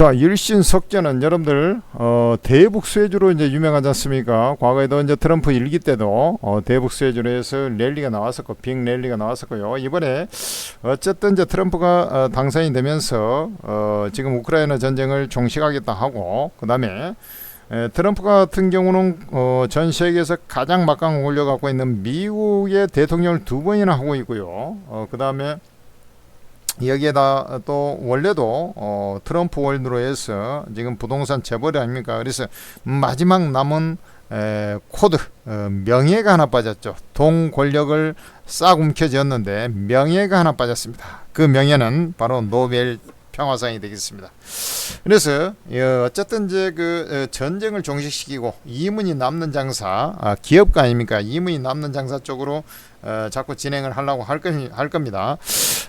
자, 일신 석재는 여러분들 어, 대북 수혜주로 이제 유명하지 않습니까? 과거에도 이제 트럼프 일기 때도 어, 대북 수혜주로 해서 랠리가 나왔었고 빅 랠리가 나왔었고요. 이번에 어쨌든 이제 트럼프가 어, 당선이 되면서 어, 지금 우크라이나 전쟁을 종식하겠다 하고 그다음에 에, 트럼프 같은 경우는 어, 전 세계에서 가장 막강을 올려갖고 있는 미국의 대통령을 두 번이나 하고 있고요. 어, 그다음에 여기에다 또 원래도 어, 트럼프 월드로 해서 지금 부동산 재벌이 아닙니까? 그래서 마지막 남은 에, 코드 어, 명예가 하나 빠졌죠. 동 권력을 싹 움켜쥐었는데 명예가 하나 빠졌습니다. 그 명예는 바로 노벨 평화상이 되겠습니다. 그래서 어, 어쨌든 이제 그 어, 전쟁을 종식시키고 이문이 남는 장사 아, 기업가 아닙니까? 이문이 남는 장사 쪽으로 어, 자꾸 진행을 하려고 할, 겁니다.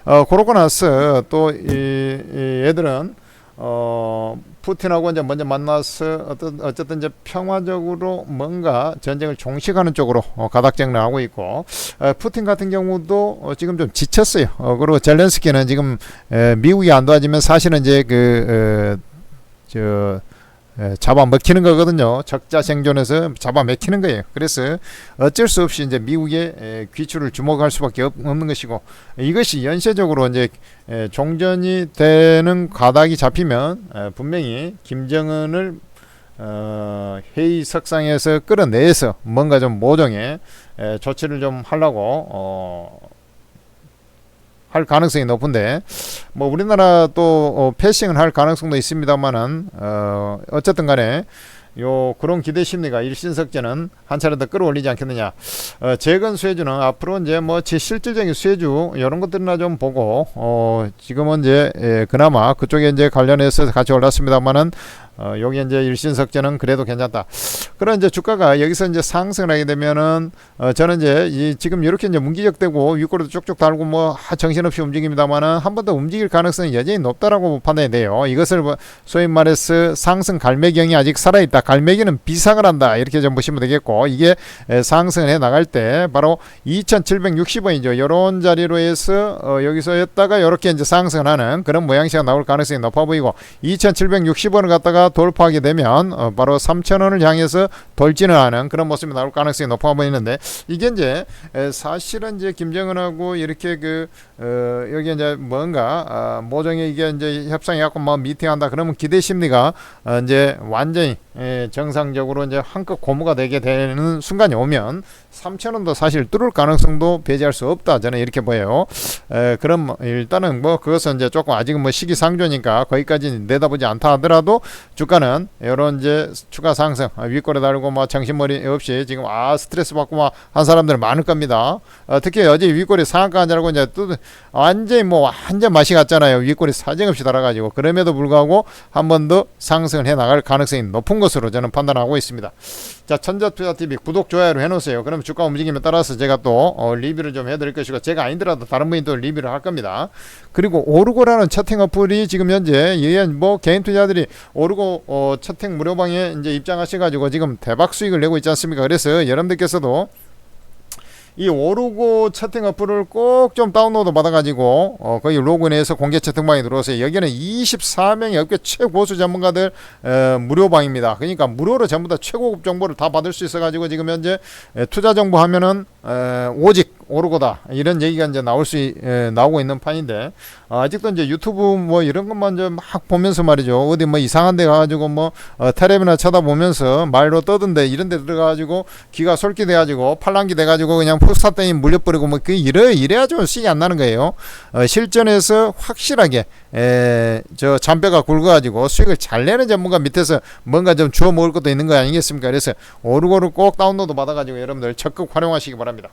어, 그러고 나서 또 애들은 어, 푸틴하고 이제 먼저 만나서 어떤 어쨌든 이제 평화적으로 뭔가 전쟁을 종식하는 쪽으로 어, 가닥쟁을 하고 있고 어, 푸틴 같은 경우도 어, 지금 좀 지쳤어요. 어, 그리고 젤렌스키는 지금 에, 미국이 안 도와주면 사실은 이제 그 어, 저 에, 잡아 먹히는 거거든요. 적자 생존에서 잡아 먹히는 거예요. 그래서 어쩔 수 없이 이제 미국의 에, 귀추를 주목할 수밖에 없, 없는 것이고 이것이 연쇄적으로 이제 에, 종전이 되는 가닥이 잡히면 에, 분명히 김정은을 어, 회의 석상에서 끌어내서 뭔가 좀 모종의 에, 조치를 좀 하려고 어, 할 가능성이 높은데 뭐 우리나라 또 어, 패싱을 할 가능성도 있습니다만은 어, 어쨌든 간에 요 그런 기대 심리가 일신석제는 한 차례 더 끌어올리지 않겠느냐. 어, 재건 수혜주는 앞으로 이제 뭐 제 실질적인 수혜주 이런 것들이나 좀 보고 어, 지금은 이제 예, 그나마 그쪽에 이제 관련해서 같이 올랐습니다만은 어, 여기 이제 일신석제는 그래도 괜찮다. 그런 이제 주가가 여기서 이제 상승을 하게 되면은 어, 저는 이제 이 지금 이렇게 이제 문기적되고 윗꼬리도 쭉쭉 달고 뭐 하, 정신없이 움직입니다만은 한 번 더 움직일 가능성이 여전히 높다라고 판단이 돼요. 이것을 뭐 소위 말해서 상승 갈매경이 아직 살아있다. 갈매기는 비상을 한다. 이렇게 좀 보시면 되겠고 이게 에, 상승을 해 나갈 때 바로 2,760원이죠. 이런 자리로 해서 어, 여기서 했다가 이렇게 이제 상승을 하는 그런 모양새가 나올 가능성이 높아 보이고 2,760원을 갖다가 돌파하게 되면 어, 바로 3,000원을 향해서 돌진을 하는 그런 모습이 나올 가능성이 높아 보이는데 이게 이제 에, 사실은 이제 김정은하고 이렇게 그 어, 여기 이제 뭔가 아, 모종의 이게 이제 협상이 갖고 뭐 미팅한다 그러면 기대 심리가 어, 이제 완전히 예, 정상적으로 이제 한껏 고무가 되게 되는 순간이 오면 3천원도 사실 뚫을 가능성도 배제할 수 없다 저는 이렇게 보여요. 에, 그럼 뭐 일단은 뭐 그것은 이제 조금 아직은 뭐 시기상조니까 거기까지 내다보지 않다 하더라도 주가는 이런 이제 추가 상승 아, 윗골에 달고 뭐 정신머리 없이 지금 아 스트레스 받고 막 한 사람들 많을 겁니다. 어, 특히 어제 윗골이 상한가 앉아고 이제 또 완전히 뭐 완전 맛이 갔잖아요. 윗골이 사정없이 달아가지고 그럼에도 불구하고 한 번 더 상승을 해 나갈 가능성이 높은 것으로 저는 판단하고 있습니다. 자 천자투자TV 구독 좋아요를 해놓으세요. 그럼 주가 움직임에 따라서 제가 또 어, 리뷰를 좀 해드릴 것이고 제가 아니더라도 다른 분이 또 리뷰를 할 겁니다. 그리고 오르고라는 채팅 어플이 지금 현재 예뭐 개인 투자들이 오르고 어, 채팅 무료방에 이제 입장하셔가지고 지금 대박 수익을 내고 있지 않습니까? 그래서 여러분들께서도 이 오르고 채팅 어플을 꼭 좀 다운로드 받아가지고 어, 거기 로그인해서 공개 채팅방에 들어오세요. 여기는 24명의 업계 최고수 전문가들 에, 무료방입니다. 그러니까 무료로 전부 다 최고급 정보를 다 받을 수 있어가지고 지금 현재 에, 투자 정보 하면은 에, 오직 오르고다 이런 얘기가 이제 나올 수 있- 에, 나오고 있는 판인데 어, 아직도 이제 유튜브 뭐 이런 것만 이제 막 보면서 말이죠. 어디 뭐 이상한 데 가가지고 뭐 어, 텔레비나 쳐다보면서 말로 떠든데 이런 데 들어가가지고 귀가 솔깃해가지고 팔랑기 돼가지고 그냥 푸스타땡이 물려버리고 뭐 그 이래 이래야죠 수익이 안 나는 거예요. 어, 실전에서 확실하게 에, 저 잔뼈가 굵어가지고 수익을 잘 내는 전문가 밑에서 뭔가 좀 주워 먹을 것도 있는 거 아니겠습니까? 그래서 오르고를 꼭 다운로드 받아가지고 여러분들 적극 활용하시기 바랍니다.